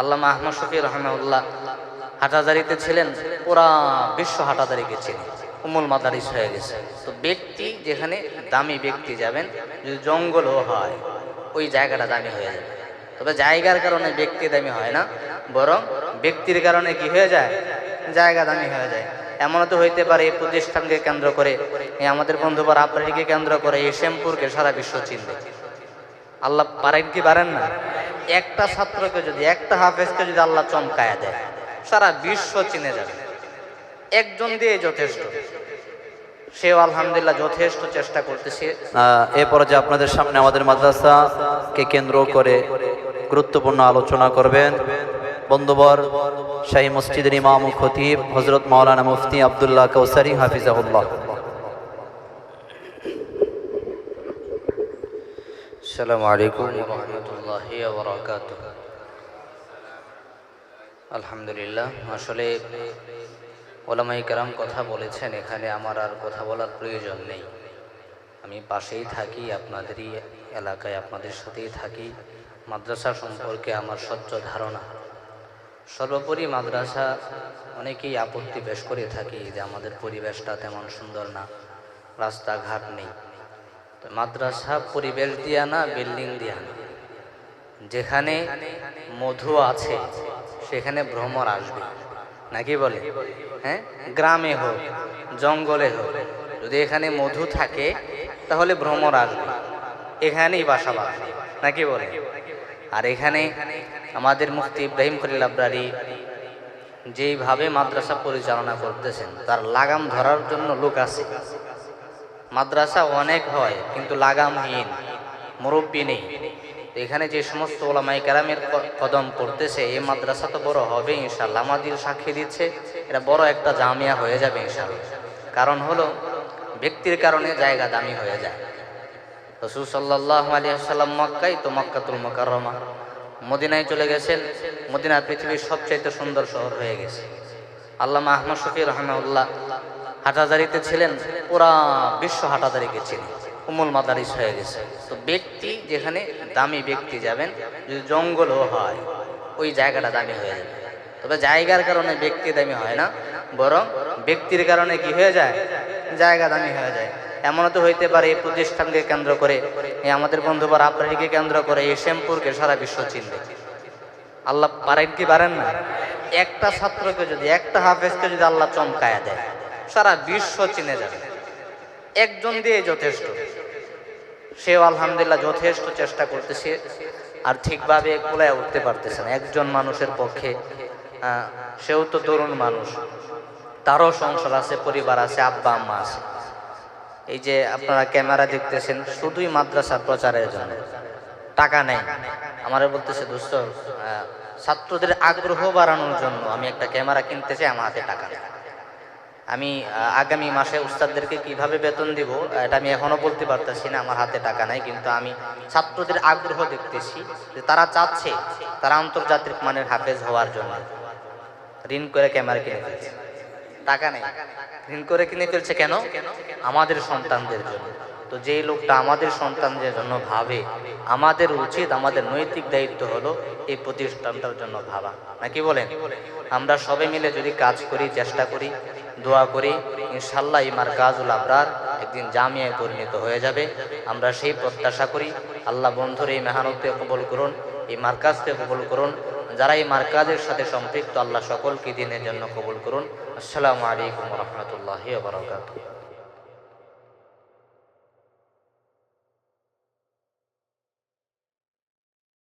আল্লামা আহমদ শফি রহমাউল্লাহ হাটাজারিতে ছিলেন, পুরা বিশ্ব হাটাজারিকে চিনি, উমুল মাদারিস হয়ে গেছে। তো ব্যক্তি যেখানে দামি ব্যক্তি যাবেন, যদি জঙ্গলও হয়, ওই জায়গাটা দামি হয়ে যাবে। তবে জায়গার কারণে ব্যক্তি দামি হয় না, বরং ব্যক্তির কারণে কি হয়ে যায়? জায়গা দামি হয়ে যায়। এমন তো হইতে পারে এই প্রতিষ্ঠানকে কেন্দ্র করে আমাদের বন্ধুবার আপনারিকে কেন্দ্র করে, এই শ্যামপুরকে সারা বিশ্ব চিনবে। আল্লাহ পারেন কি পারেন না? একটা ছাত্রকে যদি একটা হাফেজকে যদি আল্লাহ চমকায়া দেয় সারা বিশ্ব চিনে যাবে। একজন দিয়ে যথেষ্ট। সেও আলহামদুলিল্লাহ যথেষ্ট চেষ্টা করতেছে। আহ, এ পর্যায়ে আপনাদের সামনে আমাদের মাদ্রাসাকে কেন্দ্র করে গুরুত্বপূর্ণ আলোচনা করবেন শাহী মসজিদের খতিব হজরত মুফতি আবদুল্লাহ হাফিজাহুল্লাহ আসসালামু আলাইকুম রহমতুল্লাহি আলহামদুলিল্লাহ আসলে ওলামাই কারাম কথা বলেছেন, এখানে আমার আর কথা বলার প্রয়োজন নেই। আমি পাশেই থাকি, আপনাদেরই এলাকায় আপনাদের সাথেই থাকি। মাদ্রাসা সম্পর্কে আমার স্বচ্ছ ধারণা। সর্বোপরি মাদ্রাসা অনেকেই আপত্তি পেশ করে থাকি যে আমাদের পরিবেশটা তেমন সুন্দর না। রাস্তাঘাট নেই। মাদ্রাসা পরিবেশ দিয়া না, বিল্ডিং দিয়া না। যেখানে মধু আছে, সেখানে ভ্রমর আসবে। নাকি বলে? হ্যাঁ? গ্রামে হোক, জঙ্গলে হোক, যদি এখানে মধু থাকে, তাহলে ভ্রমর আসবে। এখানেই বাসা বাঁধবে নাকি বলে? আর এখানে আমাদের মুফতি ইব্রাহিম খলিল আবরারি যেইভাবে মাদ্রাসা পরিচালনা করতেছেন, তার লাগাম ধরার জন্য লোক আছে। মাদ্রাসা অনেক হয়, কিন্তু লাগামহীন, মুরব্বী নেই। এখানে যে সমস্ত ওলামাই কেরামের কদম পড়তেছে, এই মাদ্রাসা তো বড় হবে ইনশাল্লাহ আমাদের সাক্ষী দিচ্ছে, এটা বড় একটা জামিয়া হয়ে যাবে ইনশাল্লাহ কারণ হলো, ব্যক্তির কারণে জায়গা দামি হয়ে যায়। রসুল সাল্লাহ মক্কাই তো মক্কাতুল মোকাররমা। মদিনায় চলে গেছেন, মদিনা পৃথিবীর সবচাইতে সুন্দর শহর হয়ে গেছে। আল্লামা আহমদ শফি রহমাউল্লাহ হাটাজারিতে ছিলেন, পুরা বিশ্ব হাটাজারিকে চিনি। উমুল মাদারিস হয়ে গেছে। তো ব্যক্তি যেখানে দামি ব্যক্তি যাবেন, যদি জঙ্গলও হয়, ওই জায়গাটা দামি হয়ে যাবে। তবে জায়গার কারণে ব্যক্তি দামি হয় না, বরং ব্যক্তির কারণে কি হয়ে যায়? জায়গা দামি হয়ে যায়। এমনও তো হইতে পারে, এই প্রতিষ্ঠানকে কেন্দ্র করে, এই আমাদের বন্ধুবার আপনারিকে কেন্দ্র করে, এই শ্যামপুরকে সারা বিশ্ব চিনবে। আল্লাহ পারেন কি পারেন না? একটা ছাত্রকে যদি, একটা হাফেজকে যদি আল্লাহ চমকায়া দেয় সারা বিশ্ব চিনে যাবে। একজন দিয়ে যথেষ্ট। সেও আলহামদুলিল্লাহ যথেষ্ট চেষ্টা করতেছে, আর ঠিকভাবে কোলায় উঠতে পারতেছে না। একজন মানুষের পক্ষে সেও তো তরুণ মানুষ। তারও সংসার আছে, পরিবার আছে, আব্বা, আম্মা আছে। এই যে আপনারা ক্যামেরা দেখতেছেন, শুধুই মাদ্রাসা প্রচারের জন্য। টাকা নেই। আমারে বলতেছে, দোস্ত ছাত্রদের আগ্রহ বাড়ানোর জন্য আমি একটা ক্যামেরা কিনতে চাই, আমার হাতে টাকা নেই। আমি আগামী মাসে উস্তাদদেরকে কীভাবে বেতন দিব, এটা আমি এখনও বলতে পারতেছি না, আমার হাতে টাকা নাই, কিন্তু আমি ছাত্রদের আগ্রহ দেখতেছি যে তারা চাচ্ছে, তারা আন্তর্জাতিক মানের হাফেজ হওয়ার জন্য। ঋণ করে ক্যামেরা কিনে ফেলছে। টাকা নেই। ঋণ করে কিনে ফেলছে কেন? আমাদের সন্তানদের জন্য। তো যেই লোকটা আমাদের সন্তানদের জন্য ভাবে, আমাদের উচিত, আমাদের নৈতিক দায়িত্ব হলো এই প্রতিষ্ঠানটার জন্য ভাবা। নাকি বলেন? আমরা সবাই মিলে যদি কাজ করি, চেষ্টা করি দোয়া করি ইনশাল্লাহ ইমার কাজুল আবরার একদিন জামিয়ায় পরিণত হয়ে যাবে। আমরা সেই প্রত্যাশা করি, আল্লাহ বন্ধুর এই মেহানতকে কবল করুন, এই মার্কাজকে কবল করুন। যারা এই মার্কাজের সাথে সম্পৃক্ত, আল্লাহ সকলকে দিনের জন্য কবল করুন। আসসালামু আলাইকুম রহমতুল্লাহ বারকাত